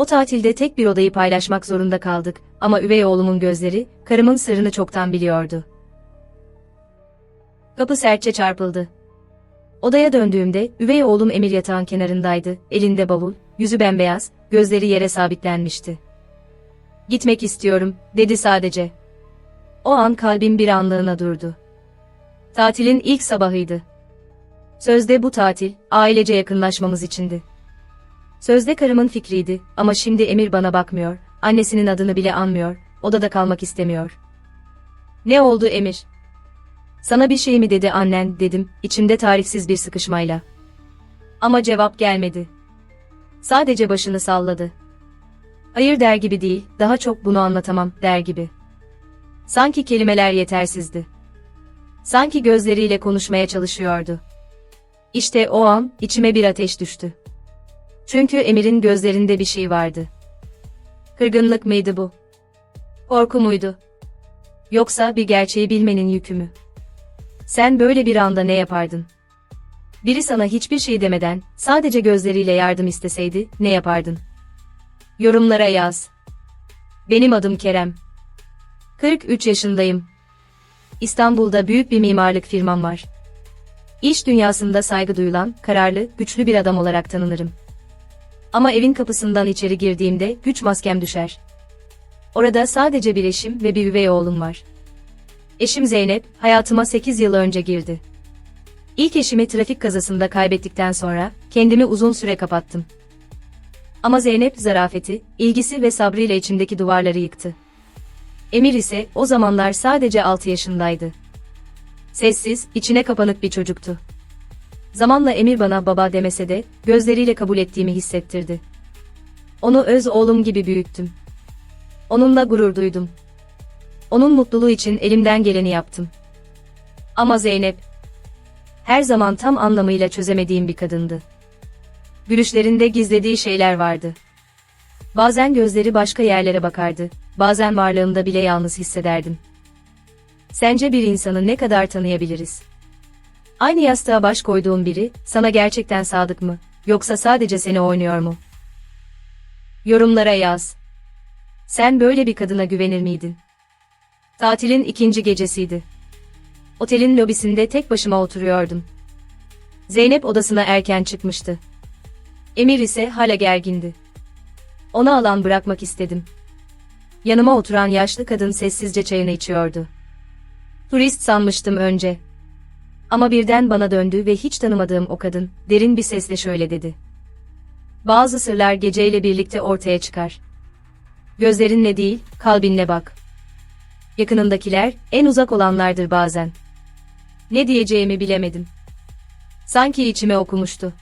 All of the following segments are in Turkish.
O tatilde tek bir odayı paylaşmak zorunda kaldık ama üvey oğlumun gözleri, karımın sırrını çoktan biliyordu. Kapı sertçe çarpıldı. Odaya döndüğümde üvey oğlum Emir yatağın kenarındaydı, elinde bavul, yüzü bembeyaz, gözleri yere sabitlenmişti. Gitmek istiyorum, dedi sadece. O an kalbim bir anlığına durdu. Tatilin ilk sabahıydı. Sözde bu tatil, ailece yakınlaşmamız içindi. Sözde karımın fikriydi ama şimdi Emir bana bakmıyor, annesinin adını bile anmıyor, odada kalmak istemiyor. Ne oldu Emir? Sana bir şey mi dedi annen dedim, içimde tarifsiz bir sıkışmayla. Ama cevap gelmedi. Sadece başını salladı. Hayır der gibi değil, daha çok bunu anlatamam der gibi. Sanki kelimeler yetersizdi. Sanki gözleriyle konuşmaya çalışıyordu. İşte o an içime bir ateş düştü. Çünkü Emir'in gözlerinde bir şey vardı. Kırgınlık mıydı bu? Korku muydu? Yoksa bir gerçeği bilmenin yükü mü? Sen böyle bir anda ne yapardın? Biri sana hiçbir şey demeden, sadece gözleriyle yardım isteseydi, ne yapardın? Yorumlara yaz. Benim adım Kerem. 43 yaşındayım. İstanbul'da büyük bir mimarlık firmam var. İş dünyasında saygı duyulan, kararlı, güçlü bir adam olarak tanınırım. Ama evin kapısından içeri girdiğimde güç maskem düşer. Orada sadece bir eşim ve bir üvey oğlum var. Eşim Zeynep, hayatıma 8 yıl önce girdi. İlk eşimi trafik kazasında kaybettikten sonra kendimi uzun süre kapattım. Ama Zeynep zarafeti, ilgisi ve sabrıyla içimdeki duvarları yıktı. Emir ise o zamanlar sadece 6 yaşındaydı. Sessiz, içine kapanık bir çocuktu. Zamanla Emir bana baba demese de gözleriyle kabul ettiğimi hissettirdi. Onu öz oğlum gibi büyüttüm. Onunla gurur duydum. Onun mutluluğu için elimden geleni yaptım. Ama Zeynep her zaman tam anlamıyla çözemediğim bir kadındı. Gülüşlerinde gizlediği şeyler vardı. Bazen gözleri başka yerlere bakardı, bazen varlığımda bile yalnız hissederdim. Sence bir insanı ne kadar tanıyabiliriz? Aynı yastığa baş koyduğun biri, sana gerçekten sadık mı, yoksa sadece seni oynuyor mu? Yorumlara yaz. Sen böyle bir kadına güvenir miydin? Tatilin ikinci gecesiydi. Otelin lobisinde tek başıma oturuyordum. Zeynep odasına erken çıkmıştı. Emir ise hala gergindi. Ona alan bırakmak istedim. Yanıma oturan yaşlı kadın sessizce çayını içiyordu. Turist sanmıştım önce. Ama birden bana döndü ve hiç tanımadığım o kadın, derin bir sesle şöyle dedi. Bazı sırlar geceyle birlikte ortaya çıkar. Gözlerinle değil, kalbinle bak. Yakınındakiler, en uzak olanlardır bazen. Ne diyeceğimi bilemedim. Sanki içime okumuştu.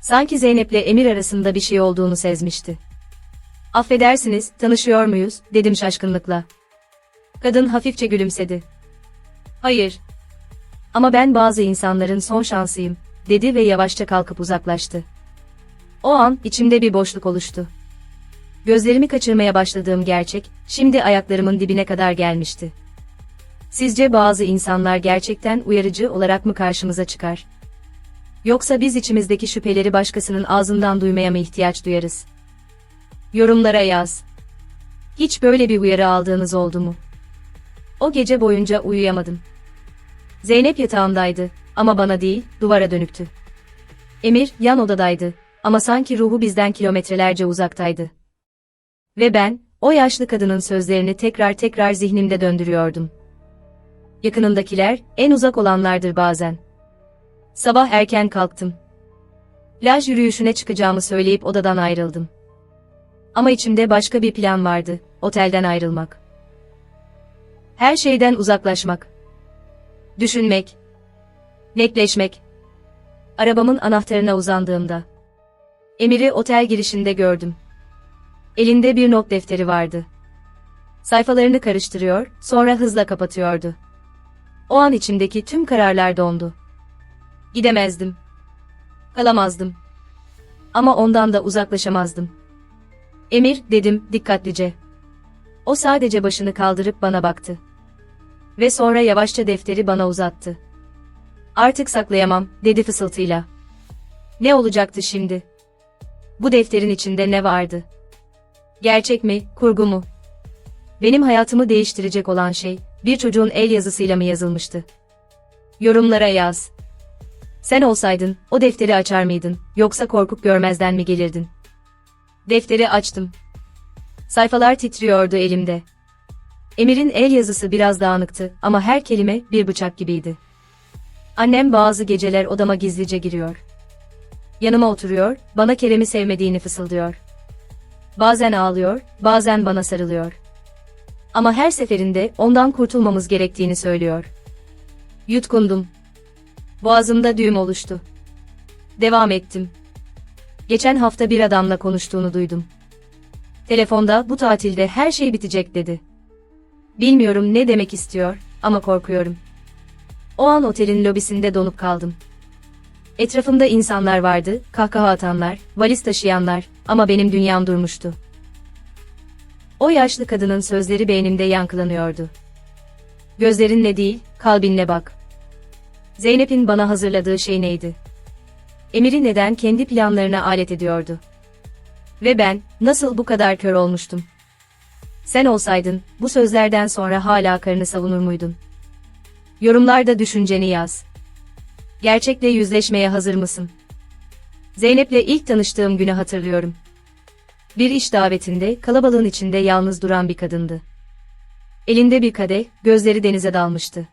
Sanki Zeynep'le Emir arasında bir şey olduğunu sezmişti. Affedersiniz, tanışıyor muyuz, dedim şaşkınlıkla. Kadın hafifçe gülümsedi. Hayır. Ama ben bazı insanların son şansıyım, dedi ve yavaşça kalkıp uzaklaştı. O an içimde bir boşluk oluştu. Gözlerimi kaçırmaya başladığım gerçek, şimdi ayaklarımın dibine kadar gelmişti. Sizce bazı insanlar gerçekten uyarıcı olarak mı karşımıza çıkar? Yoksa biz içimizdeki şüpheleri başkasının ağzından duymaya mı ihtiyaç duyarız? Yorumlara yaz. Hiç böyle bir uyarı aldığınız oldu mu? O gece boyunca uyuyamadım. Zeynep yatağındaydı ama bana değil, duvara dönüktü. Emir yan odadaydı ama sanki ruhu bizden kilometrelerce uzaktaydı. Ve ben, o yaşlı kadının sözlerini tekrar tekrar zihnimde döndürüyordum. Yakınındakiler, en uzak olanlardır bazen. Sabah erken kalktım. Plaj yürüyüşüne çıkacağımı söyleyip odadan ayrıldım. Ama içimde başka bir plan vardı, otelden ayrılmak. Her şeyden uzaklaşmak. Düşünmek. Netleşmek. Arabamın anahtarına uzandığımda. Emir'i otel girişinde gördüm. Elinde bir not defteri vardı. Sayfalarını karıştırıyor, sonra hızla kapatıyordu. O an içimdeki tüm kararlar dondu. Gidemezdim. Kalamazdım. Ama ondan da uzaklaşamazdım. Emir, dedim, dikkatlice. O sadece başını kaldırıp bana baktı. Ve sonra yavaşça defteri bana uzattı. Artık saklayamam, dedi fısıltıyla. Ne olacaktı şimdi? Bu defterin içinde ne vardı? Gerçek mi, kurgu mu? Benim hayatımı değiştirecek olan şey, bir çocuğun el yazısıyla mı yazılmıştı? Yorumlara yaz. Sen olsaydın, o defteri açar mıydın, yoksa korkup görmezden mi gelirdin? Defteri açtım. Sayfalar titriyordu elimde. Emir'in el yazısı biraz dağınıktı ama her kelime bir bıçak gibiydi. Annem bazı geceler odama gizlice giriyor. Yanıma oturuyor, bana Kerem'i sevmediğini fısıldıyor. Bazen ağlıyor, bazen bana sarılıyor. Ama her seferinde ondan kurtulmamız gerektiğini söylüyor. Yutkundum. Boğazımda düğüm oluştu. Devam ettim. Geçen hafta bir adamla konuştuğunu duydum. Telefonda bu tatilde her şey bitecek dedi. Bilmiyorum ne demek istiyor ama korkuyorum. O an otelin lobisinde donup kaldım. Etrafımda insanlar vardı, kahkaha atanlar, valiz taşıyanlar ama benim dünyam durmuştu. O yaşlı kadının sözleri beynimde yankılanıyordu. Gözlerinle değil, kalbinle bak. Zeynep'in bana hazırladığı şey neydi? Emir'i neden kendi planlarına alet ediyordu? Ve ben, nasıl bu kadar kör olmuştum? Sen olsaydın, bu sözlerden sonra hala karını savunur muydun? Yorumlarda düşünceni yaz. Gerçekle yüzleşmeye hazır mısın? Zeynep'le ilk tanıştığım günü hatırlıyorum. Bir iş davetinde, kalabalığın içinde yalnız duran bir kadındı. Elinde bir kadeh, gözleri denize dalmıştı.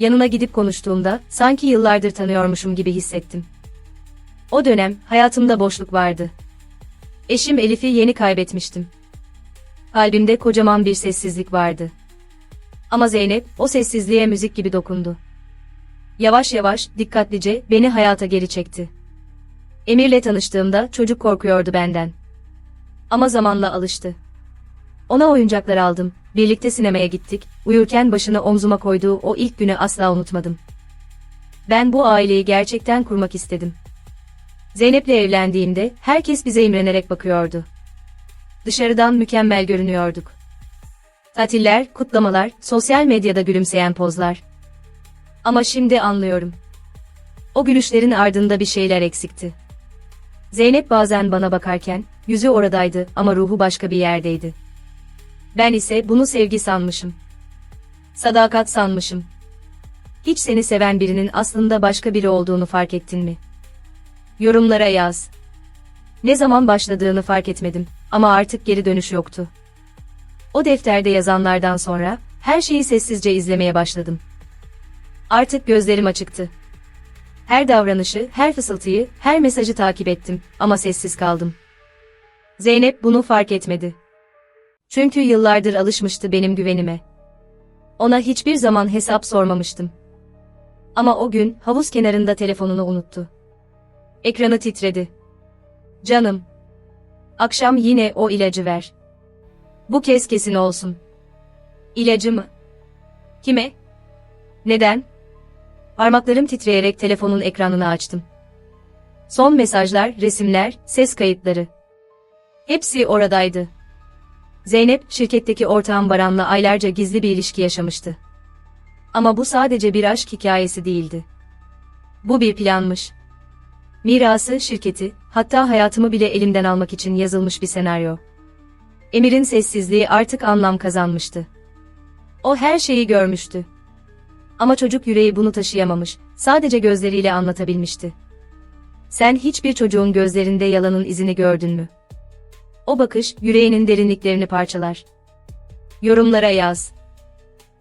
Yanına gidip konuştuğumda, sanki yıllardır tanıyormuşum gibi hissettim. O dönem, hayatımda boşluk vardı. Eşim Elif'i yeni kaybetmiştim. Kalbimde kocaman bir sessizlik vardı. Ama Zeynep, o sessizliğe müzik gibi dokundu. Yavaş yavaş, dikkatlice, beni hayata geri çekti. Emir'le tanıştığımda çocuk korkuyordu benden. Ama zamanla alıştı. Ona oyuncaklar aldım, birlikte sinemaya gittik, uyurken başını omzuma koyduğu o ilk günü asla unutmadım. Ben bu aileyi gerçekten kurmak istedim. Zeynep'le evlendiğimde herkes bize imrenerek bakıyordu. Dışarıdan mükemmel görünüyorduk. Tatiller, kutlamalar, sosyal medyada gülümseyen pozlar. Ama şimdi anlıyorum. O gülüşlerin ardında bir şeyler eksikti. Zeynep bazen bana bakarken, yüzü oradaydı ama ruhu başka bir yerdeydi. Ben ise bunu sevgi sanmışım. Sadakat sanmışım. Hiç seni seven birinin aslında başka biri olduğunu fark ettin mi? Yorumlara yaz. Ne zaman başladığını fark etmedim ama artık geri dönüş yoktu. O defterde yazanlardan sonra her şeyi sessizce izlemeye başladım. Artık gözlerim açıktı. Her davranışı, her fısıltıyı, her mesajı takip ettim ama sessiz kaldım. Zeynep bunu fark etmedi. Çünkü yıllardır alışmıştı benim güvenime. Ona hiçbir zaman hesap sormamıştım. Ama o gün havuz kenarında telefonunu unuttu. Ekranı titredi. Canım. Akşam yine o ilacı ver. Bu kez kesin olsun. İlacı mı? Kime? Neden? Parmaklarım titreyerek telefonun ekranını açtım. Son mesajlar, resimler, ses kayıtları. Hepsi oradaydı. Zeynep, şirketteki ortağım Baran'la aylarca gizli bir ilişki yaşamıştı. Ama bu sadece bir aşk hikayesi değildi. Bu bir planmış. Mirası, şirketi, hatta hayatımı bile elimden almak için yazılmış bir senaryo. Emir'in sessizliği artık anlam kazanmıştı. O her şeyi görmüştü. Ama çocuk yüreği bunu taşıyamamış, sadece gözleriyle anlatabilmişti. Sen hiçbir çocuğun gözlerinde yalanın izini gördün mü? O bakış, yüreğinin derinliklerini parçalar. Yorumlara yaz.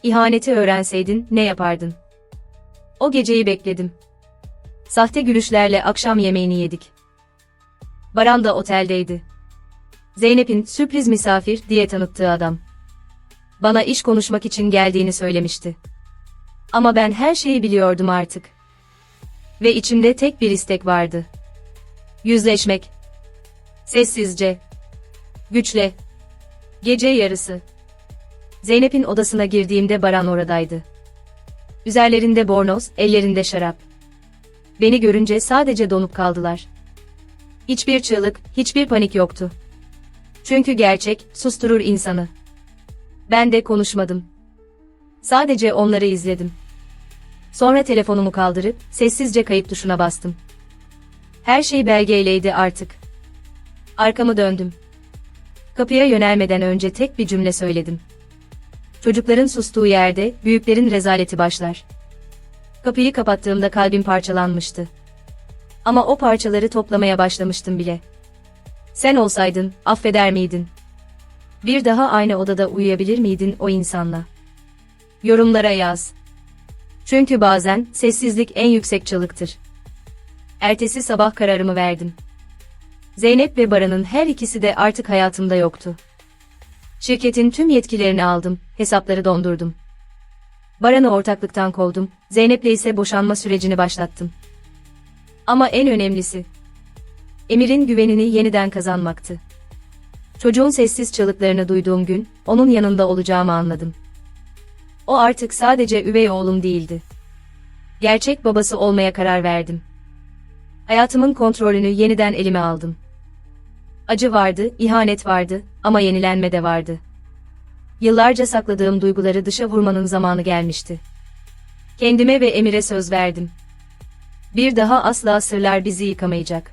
İhaneti öğrenseydin, ne yapardın? O geceyi bekledim. Sahte gülüşlerle akşam yemeğini yedik. Baran da oteldeydi. Zeynep'in sürpriz misafir diye tanıttığı adam. Bana iş konuşmak için geldiğini söylemişti. Ama ben her şeyi biliyordum artık. Ve içimde tek bir istek vardı. Yüzleşmek. Sessizce. Güçle. Gece yarısı. Zeynep'in odasına girdiğimde Baran oradaydı. Üzerlerinde bornoz, ellerinde şarap. Beni görünce sadece donup kaldılar. Hiçbir çığlık, hiçbir panik yoktu. Çünkü gerçek, susturur insanı. Ben de konuşmadım. Sadece onları izledim. Sonra telefonumu kaldırıp, sessizce kayıt tuşuna bastım. Her şey belgeyleydi artık. Arkamı döndüm. Kapıya yönelmeden önce tek bir cümle söyledim. Çocukların sustuğu yerde büyüklerin rezaleti başlar. Kapıyı kapattığımda kalbim parçalanmıştı. Ama o parçaları toplamaya başlamıştım bile. Sen olsaydın, affeder miydin? Bir daha aynı odada uyuyabilir miydin o insanla? Yorumlara yaz. Çünkü bazen sessizlik en yüksek çalıktır. Ertesi sabah kararımı verdim. Zeynep ve Baran'ın her ikisi de artık hayatımda yoktu. Şirketin tüm yetkilerini aldım, hesapları dondurdum. Baran'ı ortaklıktan kovdum, Zeynep'le ise boşanma sürecini başlattım. Ama en önemlisi, Emir'in güvenini yeniden kazanmaktı. Çocuğun sessiz çığlıklarını duyduğum gün, onun yanında olacağımı anladım. O artık sadece üvey oğlum değildi. Gerçek babası olmaya karar verdim. Hayatımın kontrolünü yeniden elime aldım. Acı vardı, ihanet vardı ama yenilenme de vardı. Yıllarca sakladığım duyguları dışa vurmanın zamanı gelmişti. Kendime ve Emir'e söz verdim. Bir daha asla sırlar bizi yıkamayacak.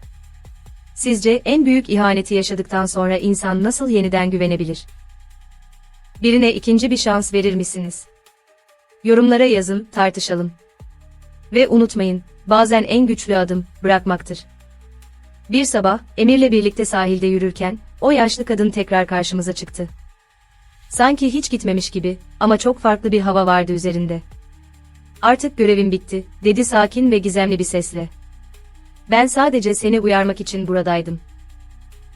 Sizce en büyük ihaneti yaşadıktan sonra insan nasıl yeniden güvenebilir? Birine ikinci bir şans verir misiniz? Yorumlara yazın, tartışalım. Ve unutmayın, bazen en güçlü adım bırakmaktır. Bir sabah Emir'le birlikte sahilde yürürken o yaşlı kadın tekrar karşımıza çıktı. Sanki hiç gitmemiş gibi ama çok farklı bir hava vardı üzerinde. Artık görevim bitti, dedi sakin ve gizemli bir sesle. Ben sadece seni uyarmak için buradaydım.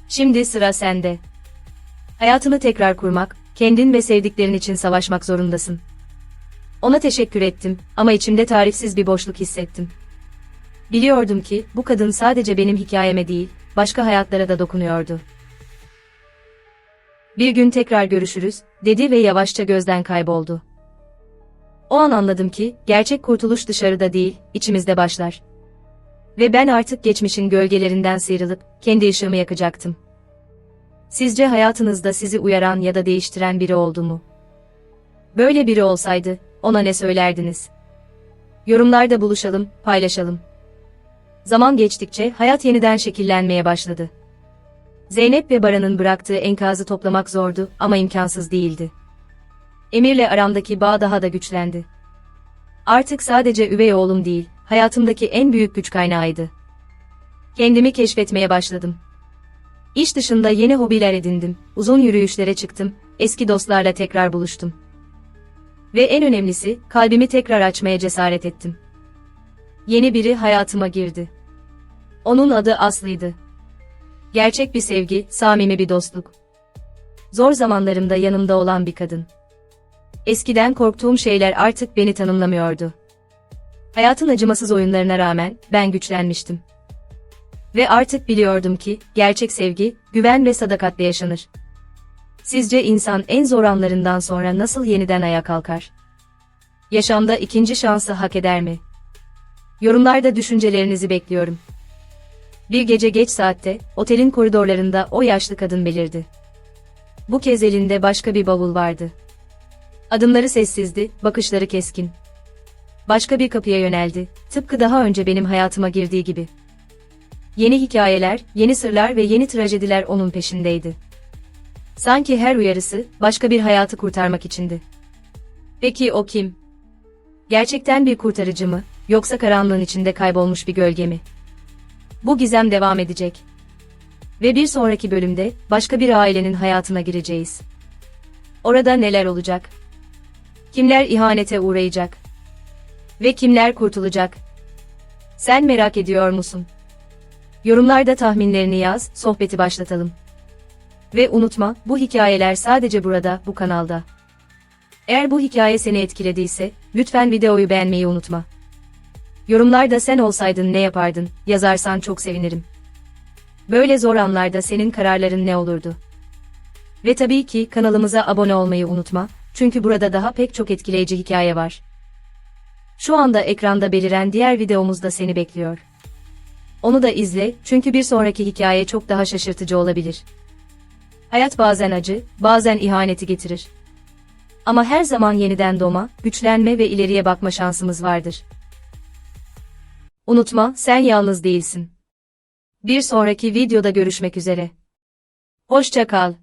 Şimdi sıra sende. Hayatını tekrar kurmak, kendin ve sevdiklerin için savaşmak zorundasın. Ona teşekkür ettim ama içimde tarifsiz bir boşluk hissettim. Biliyordum ki bu kadın sadece benim hikayeme değil, başka hayatlara da dokunuyordu. Bir gün tekrar görüşürüz, dedi ve yavaşça gözden kayboldu. O an anladım ki, gerçek kurtuluş dışarıda değil, içimizde başlar. Ve ben artık geçmişin gölgelerinden sıyrılıp, kendi ışığımı yakacaktım. Sizce hayatınızda sizi uyaran ya da değiştiren biri oldu mu? Böyle biri olsaydı, ona ne söylerdiniz? Yorumlarda buluşalım, paylaşalım. Zaman geçtikçe hayat yeniden şekillenmeye başladı. Zeynep ve Baran'ın bıraktığı enkazı toplamak zordu ama imkansız değildi. Emir'le aramdaki bağ daha da güçlendi. Artık sadece üvey oğlum değil, hayatımdaki en büyük güç kaynağıydı. Kendimi keşfetmeye başladım. İş dışında yeni hobiler edindim, uzun yürüyüşlere çıktım, eski dostlarla tekrar buluştum. Ve en önemlisi, kalbimi tekrar açmaya cesaret ettim. Yeni biri hayatıma girdi. Onun adı Aslı'ydı. Gerçek bir sevgi, samimi bir dostluk. Zor zamanlarımda yanımda olan bir kadın. Eskiden korktuğum şeyler artık beni tanımlamıyordu. Hayatın acımasız oyunlarına rağmen ben güçlenmiştim. Ve artık biliyordum ki gerçek sevgi, güven ve sadakatle yaşanır. Sizce insan en zor anlarından sonra nasıl yeniden ayağa kalkar? Yaşamda ikinci şansı hak eder mi? Yorumlarda düşüncelerinizi bekliyorum. Bir gece geç saatte, otelin koridorlarında o yaşlı kadın belirdi. Bu kez elinde başka bir bavul vardı. Adımları sessizdi, bakışları keskin. Başka bir kapıya yöneldi, tıpkı daha önce benim hayatıma girdiği gibi. Yeni hikayeler, yeni sırlar ve yeni trajediler onun peşindeydi. Sanki her uyarısı, başka bir hayatı kurtarmak içindi. Peki o kim? Gerçekten bir kurtarıcı mı, yoksa karanlığın içinde kaybolmuş bir gölge mi? Bu gizem devam edecek. Ve bir sonraki bölümde başka bir ailenin hayatına gireceğiz. Orada neler olacak? Kimler ihanete uğrayacak? Ve kimler kurtulacak? Sen merak ediyor musun? Yorumlarda tahminlerini yaz, sohbeti başlatalım. Ve unutma, bu hikayeler sadece burada, bu kanalda. Eğer bu hikaye seni etkilediyse, lütfen videoyu beğenmeyi unutma. Yorumlarda sen olsaydın ne yapardın, yazarsan çok sevinirim. Böyle zor anlarda senin kararların ne olurdu? Ve tabii ki kanalımıza abone olmayı unutma, çünkü burada daha pek çok etkileyici hikaye var. Şu anda ekranda beliren diğer videomuz da seni bekliyor. Onu da izle, çünkü bir sonraki hikaye çok daha şaşırtıcı olabilir. Hayat bazen acı, bazen ihaneti getirir. Ama her zaman yeniden doğma, güçlenme ve ileriye bakma şansımız vardır. Unutma, sen yalnız değilsin. Bir sonraki videoda görüşmek üzere. Hoşça kal.